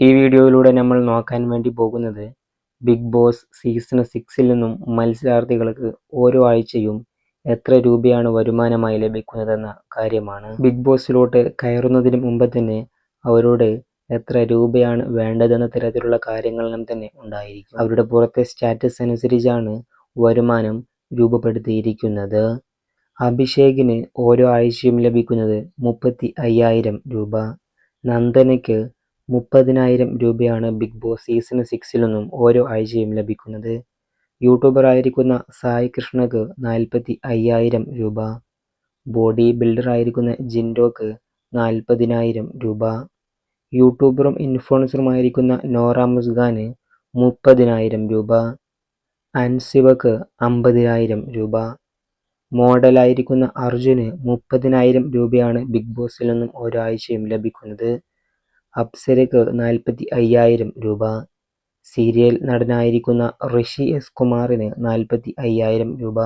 ഈ വീഡിയോയിലൂടെ നമ്മൾ നോക്കാൻ വേണ്ടി പോകുന്നത് ബിഗ് ബോസ് സീസൺ സിക്സിൽ നിന്നും മത്സരാർത്ഥികൾക്ക് ഓരോ ആഴ്ചയും എത്ര രൂപയാണ് വരുമാനമായി ലഭിക്കുന്നതെന്ന കാര്യമാണ്. ബിഗ് ബോസിലോട്ട് കയറുന്നതിന് മുമ്പ് തന്നെ അവരോട് എത്ര രൂപയാണ് വേണ്ടതെന്ന തരത്തിലുള്ള കാര്യങ്ങളെല്ലാം തന്നെ ഉണ്ടായിരിക്കും. അവരുടെ പുറത്തെ സ്റ്റാറ്റസ് അനുസരിച്ചാണ് വരുമാനം രൂപപ്പെടുത്തിയിരിക്കുന്നത്. അഭിഷേകിന് ഓരോ ആഴ്ചയും ലഭിക്കുന്നത് മുപ്പത്തി അയ്യായിരം രൂപ. നന്ദനയ്ക്ക് മുപ്പതിനായിരം രൂപയാണ് ബിഗ് ബോസ് സീസൺ സിക്സിൽ നിന്നും ഓരോ ആഴ്ചയും ലഭിക്കുന്നത്. യൂട്യൂബർ ആയിരിക്കുന്ന സായി കൃഷ്ണക്ക് നാൽപ്പത്തി അയ്യായിരം രൂപ. ബോഡി ബിൽഡർ ആയിരിക്കുന്ന ജിൻഡോക്ക് നാൽപ്പതിനായിരം രൂപ. യൂട്യൂബറും ഇൻഫ്ലുവൻസറുമായിരിക്കുന്ന നോറ മുസ്ഖാന് മുപ്പതിനായിരം രൂപ. അൻസിബക്ക് അമ്പതിനായിരം രൂപ. മോഡലായിരിക്കുന്ന അർജുന് മുപ്പതിനായിരം രൂപയാണ് ബിഗ് ബോസിൽ നിന്നും ഒരാഴ്ചയും ലഭിക്കുന്നത്. അപ്സരയ്ക്ക് നാൽപ്പത്തി അയ്യായിരം രൂപ. സീരിയൽ നടനായിരിക്കുന്ന ഋഷി എസ് കുമാറിന് നാൽപ്പത്തി അയ്യായിരം രൂപ.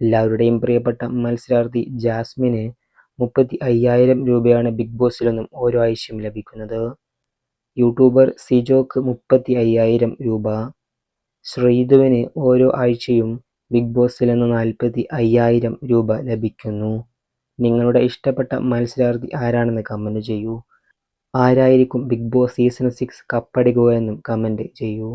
എല്ലാവരുടെയും പ്രിയപ്പെട്ട മത്സരാർത്ഥി ജാസ്മിന് മുപ്പത്തി അയ്യായിരം രൂപയാണ് ബിഗ് ബോസിൽ നിന്നും ഓരോ ആഴ്ചയും ലഭിക്കുന്നത്. യൂട്യൂബർ സിജോക്ക് മുപ്പത്തി അയ്യായിരം രൂപ. ശ്രീധുവിന് ഓരോ ആഴ്ചയും ബിഗ് ബോസിൽ നിന്ന് നാൽപ്പത്തി അയ്യായിരം രൂപ ലഭിക്കുന്നു. നിങ്ങളുടെ ഇഷ്ടപ്പെട്ട മത്സരാർത്ഥി ആരാണെന്ന് കമന്റ് ചെയ്യൂ. ആരായിരിക്കും ബിഗ് ബോസ് സീസൺ സിക്സ് കപ്പടിക്കുക എന്നും കമന്റ് ചെയ്യൂ.